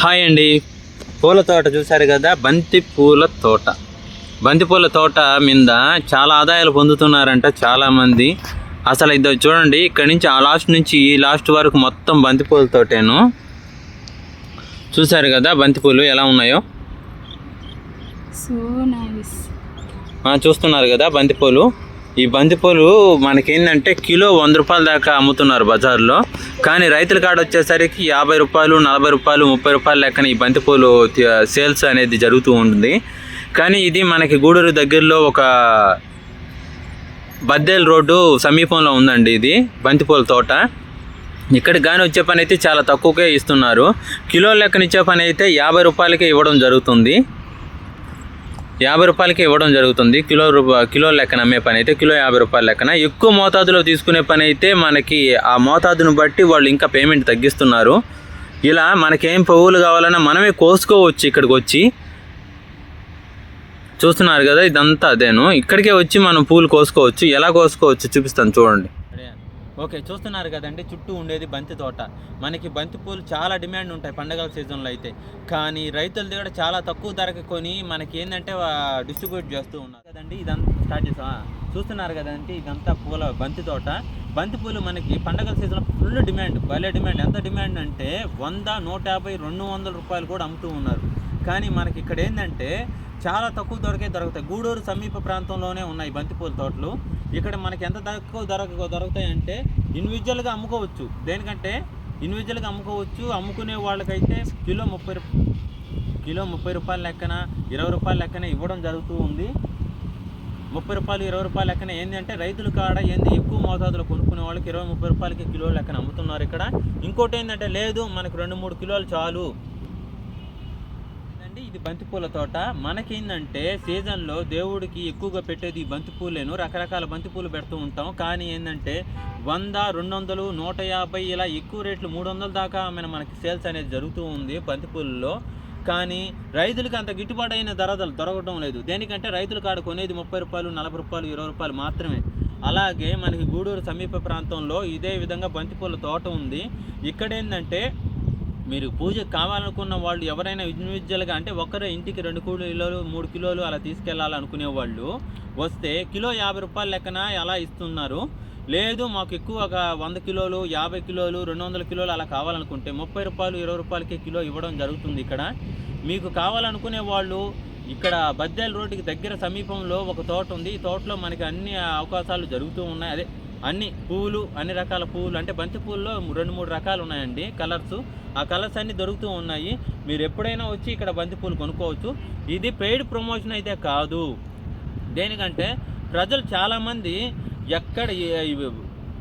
Hi అండి. పూల తోట చూశారు కదా బంతి పూల తోట. బంతి పూల తోట మీద చాలా ఆదాయాలు పొందుతున్నారంట చాలామంది. అసలు ఇది చూడండి ఇక్కడ నుంచి ఆ లాస్ట్ నుంచి ఈ లాస్ట్ వరకు మొత్తం బంతి పూల తోటేను. చూశారు కదా బంతి పూలు ఎలా ఉన్నాయో? చూస్తున్నారు కదా బంతిపూలు ఈ బంతిపూలు మనకేంటంటే కిలో వంద రూపాయల దాకా అమ్ముతున్నారు బజార్లో. కానీ రైతుల కాడ వచ్చేసరికి యాభై రూపాయలు నలభై రూపాయలు ముప్పై రూపాయల లెక్కన ఈ బంతిపూలు సేల్స్ అనేది జరుగుతూ ఉంటుంది. కానీ ఇది మనకి గూడూరు దగ్గరలో ఒక బద్దేల్ రోడ్డు సమీపంలో ఉందండి ఇది బంతిపూల తోట. ఇక్కడ కానీ వచ్చే పని అయితే చాలా తక్కువకే ఇస్తున్నారు. కిలో లెక్కనిచ్చే పని అయితే యాభై రూపాయలకే ఇవ్వడం జరుగుతుంది. యాభై రూపాయలకి ఇవ్వడం జరుగుతుంది. కిలో రూపా కిలో లెక్కన అమ్మే పని అయితే కిలో యాభై రూపాయల లెక్కన. ఎక్కువ మోతాదులో తీసుకునే పని అయితే మనకి ఆ మోతాదును బట్టి వాళ్ళు ఇంకా పేమెంట్ తగ్గిస్తున్నారు. ఇలా మనకేం పువ్వులు కావాలన్నా మనమే కోసుకోవచ్చు ఇక్కడికి వచ్చి చూస్తున్నారు కదా ఇదంతా అదేను. ఇక్కడికే వచ్చి మనం పూలు కోసుకోవచ్చు. ఎలా కోసుకోవచ్చు చూపిస్తాను చూడండి. ఓకే చూస్తున్నారు కదండి చుట్టూ ఉండేది బంతి తోట. మనకి బంతి పూలు చాలా డిమాండ్ ఉంటాయి పండగల సీజన్లో అయితే. కానీ రైతుల దగ్గర చాలా తక్కువ ధరకి కొని మనకి ఏంటంటే డిస్ట్రిబ్యూట్ చేస్తూ ఉన్నారు. కదండి ఇదంతా స్టార్ట్ చేసా. చూస్తున్నారు కదండి ఇదంతా పూల బంతి తోట. బంతి పూలు మనకి పండగల సీజన్లో ఫుల్ డిమాండ్ భలే డిమాండ్. ఎంత డిమాండ్ అంటే వంద నూట యాభై రెండు వందల రూపాయలు కూడా అమ్ముతూ ఉన్నారు. కానీ మనకి ఇక్కడ ఏంటంటే చాలా తక్కువ ధరకే దొరుకుతాయి. గూడూరు సమీప ప్రాంతంలోనే ఉన్నాయి బంతిపూల తోటలు. ఇక్కడ మనకి ఎంత తక్కువ ధర దొరుకుతాయి అంటే ఇండివిజువల్గా అమ్ముకోవచ్చు. దేనికంటే ఇండివిజువల్గా అమ్ముకోవచ్చు. అమ్ముకునే వాళ్ళకైతే కిలో ముప్పై కిలో ముప్పై రూపాయల లెక్కన ఇరవై రూపాయల లెక్కన ఇవ్వడం జరుగుతూ ఉంది. ముప్పై రూపాయలు ఇరవై రూపాయల లెక్కన ఏంది అంటే రైతుల కాడ ఏంది ఎక్కువ మోతాదులో కొనుక్కునే వాళ్ళకి ఇరవై ముప్పై రూపాయలకి కిలో లెక్కన అమ్ముతున్నారు ఇక్కడ. ఇంకోటి ఏంటంటే లేదు మనకు రెండు మూడు కిలోలు చాలు. అండి ఇది బంతిపూల తోట. మనకేందంటే సీజన్లో దేవుడికి ఎక్కువగా పెట్టేది ఈ బంతిపూలేను రకరకాల బంతిపూలు పెడుతూ ఉంటాం. కానీ ఏంటంటే వంద రెండు వందలు నూట యాభై ఇలా ఎక్కువ రేట్లు మూడు వందల దాకా మన మనకి సేల్స్ అనేది జరుగుతూ ఉంది బంతిపూలలో కానీ రైతులకు అంత గిట్టుబాటు అయిన ధర దొరకడం లేదు. దేనికంటే రైతులు కాడ కొనేది ముప్పై రూపాయలు నలభై రూపాయలు ఇరవై రూపాయలు మాత్రమే. అలాగే మనకి గూడూరు సమీప ప్రాంతంలో ఇదే విధంగా బంతిపూల తోట ఉంది. ఇక్కడ ఏంటంటే మీరు పూజకు కావాలనుకున్న వాళ్ళు ఎవరైనా ఇండివిజువల్గా అంటే ఒకరు ఇంటికి రెండు కిలోలు మూడు కిలోలు అలా తీసుకెళ్ళాలనుకునే వాళ్ళు వస్తే కిలో యాభై రూపాయల లెక్కన ఎలా ఇస్తున్నారు? లేదు మాకు ఎక్కువ ఒక వంద కిలోలు యాభై కిలోలు రెండు వందల కిలోలు అలా కావాలనుకుంటే ముప్పై రూపాయలు ఇరవై రూపాయలకి కిలో ఇవ్వడం జరుగుతుంది ఇక్కడ. మీకు కావాలనుకునే వాళ్ళు ఇక్కడ బద్దెల రోడ్డుకి దగ్గర సమీపంలో ఒక తోట ఉంది. ఈ తోటలో మనకి అన్ని అవకాశాలు జరుగుతూ ఉన్నాయి. అదే అన్ని పువ్వులు అన్ని రకాల పువ్వులు అంటే బంతి పువ్వుల్లో రెండు మూడు రకాలు ఉన్నాయండి కలర్స్. ఆ కలర్స్ అన్నీ దొరుకుతూ ఉన్నాయి. మీరు ఎప్పుడైనా వచ్చి ఇక్కడ బంతి పూలు కొనుక్కోవచ్చు. ఇది పెయిడ్ ప్రమోషన్ అయితే కాదు. దేనికంటే ప్రజలు చాలామంది ఎక్కడ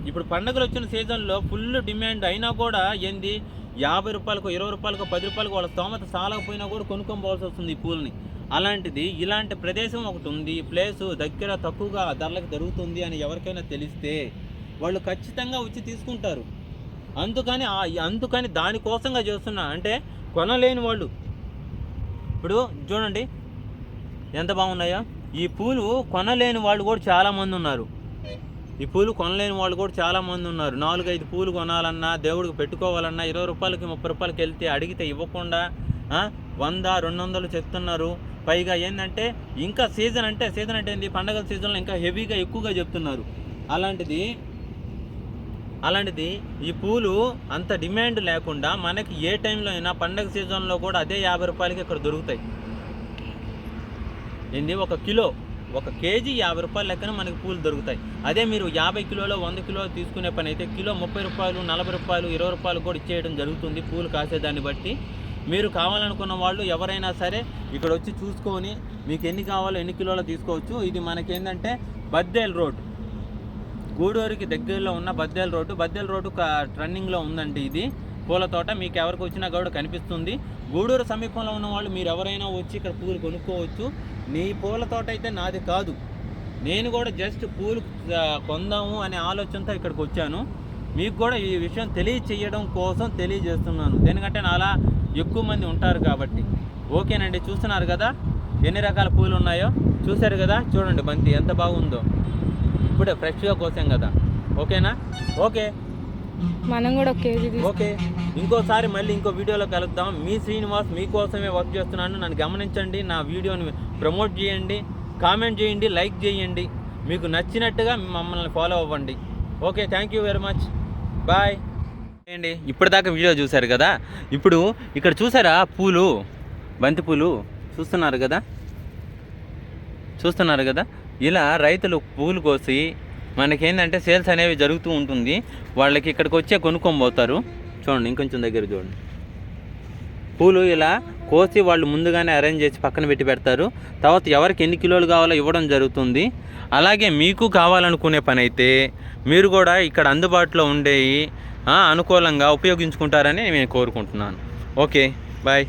ఇప్పుడు పండుగలు వచ్చిన సీజన్లో ఫుల్ డిమాండ్ అయినా కూడా ఏంది? యాభై రూపాయలకు ఇరవై రూపాయలకు పది రూపాయలకు వాళ్ళ స్తోమత సాలకపోయినా కూడా కొనుక్కొని పోవాల్సి వస్తుంది ఈ పూలని. అలాంటిది ఇలాంటి ప్రదేశం ఒకటి ఉంది ప్లేసు దగ్గర తక్కువగా ధరలకు దొరుకుతుంది అని ఎవరికైనా తెలిస్తే వాళ్ళు ఖచ్చితంగా వచ్చి తీసుకుంటారు. అందుకని అందుకని దానికోసంగా చేస్తున్నా. అంటే కొనలేని వాళ్ళు. ఇప్పుడు చూడండి ఎంత బాగున్నాయో. ఈ పూలు కొనలేని వాళ్ళు కూడా చాలామంది ఉన్నారు. ఈ పూలు కొనలేని వాళ్ళు కూడా చాలామంది ఉన్నారు. నాలుగైదు పూలు కొనాలన్నా దేవుడికి పెట్టుకోవాలన్నా ఇరవై రూపాయలకి ముప్పై రూపాయలకి వెళ్తే అడిగితే ఇవ్వకుండా వంద రెండు వందలు చెప్తున్నారు. పైగా ఏంటంటే ఇంకా సీజన్ అంటే సీజన్ అంటే ఏంది? పండగల సీజన్లో ఇంకా హెవీగా ఎక్కువగా చెప్తున్నారు. అలాంటిది అలాంటిది ఈ పూలు అంత డిమాండ్ లేకుండా మనకి ఏ టైంలో అయినా పండగ సీజన్లో కూడా అదే యాభై రూపాయలకి ఇక్కడ దొరుకుతాయి. ఏంది? ఒక కిలో ఒక కేజీ యాభై రూపాయల లెక్కన మనకి పూలు దొరుకుతాయి. అదే మీరు యాభై కిలోలో వంద కిలో తీసుకునే పని అయితే కిలో ముప్పై రూపాయలు నలభై రూపాయలు ఇరవై రూపాయలు కూడా ఇచ్చేయడం జరుగుతుంది పూలు కాసేదాన్ని బట్టి. మీరు కావాలనుకున్న వాళ్ళు ఎవరైనా సరే ఇక్కడ వచ్చి చూసుకొని మీకు ఎన్ని కావాలో ఎన్ని కిలోలు తీసుకోవచ్చు. ఇది మనకేంటంటే బద్దేల్ రోడ్. గూడూరుకి దగ్గరలో ఉన్న బద్దేల రోడ్డు. బద్దేల్ రోడ్డు రన్నింగ్లో ఉందండి ఇది. పూల తోట మీకు ఎవరికి వచ్చినా కూడా కనిపిస్తుంది. గూడూరు సమీపంలో ఉన్న వాళ్ళు మీరు ఎవరైనా వచ్చి ఇక్కడ పూలు కొనుక్కోవచ్చు. నీ పూల తోట అయితే నాది కాదు. నేను కూడా జస్ట్ పూలు కొందాము అనే ఆలోచనతో ఇక్కడికి వచ్చాను. మీకు కూడా ఈ విషయం తెలియచేయడం కోసం తెలియజేస్తున్నాను. ఎందుకంటే నాలా ఎక్కువ మంది ఉంటారు కాబట్టి. ఓకేనండి చూస్తున్నారు కదా? ఎన్ని రకాల పూలు ఉన్నాయో? చూశారు కదా? చూడండి బంతి ఎంత బాగుందో. ఇప్పుడే ఫ్రెష్గా కోసాం కదా. ఓకేనా? ఓకే. మనం కూడా ఓకే. ఇంకోసారి మళ్ళీ ఇంకో వీడియోలో కలుద్దాం. మీ శ్రీనివాస్ మీకోసమే వర్క్ చేస్తున్నాను నన్ను గమనించండి నా వీడియోని ప్రమోట్ చేయండి కామెంట్ చేయండి లైక్ చేయండి. మీకు నచ్చినట్టుగా మమ్మల్ని ఫాలో అవ్వండి. Okay thank you very much. Bye. ఏంటి? ఇప్పటిదాకా వీడియో చూశారు కదా? ఇప్పుడు ఇక్కడ చూసారా పూలు? బంతి పూలు? చూస్తున్నారు కదా? చూస్తున్నారు కదా? ఇలా రైతులు పూలు కోసి మనకేంటంటే సేల్స్ అనేవి జరుగుతూ ఉంటుంది. వాళ్ళకి ఇక్కడికి వచ్చే కొనుక్కొని పోతారు. చూడండి ఇంకొంచెం దగ్గర చూడండి. పూలు ఇలా కోసి వాళ్ళు ముందుగానే అరేంజ్ చేసి పక్కన పెట్టి పెడతారు. తర్వాత ఎవరికి ఎన్ని కిలోలు కావాలో ఇవ్వడం జరుగుతుంది. అలాగే మీకు కావాలనుకునే పని అయితే మీరు కూడా ఇక్కడ అందుబాటులో ఉండేవి అనుకూలంగా ఉపయోగించుకుంటారని నేను కోరుకుంటున్నాను. Okay bye.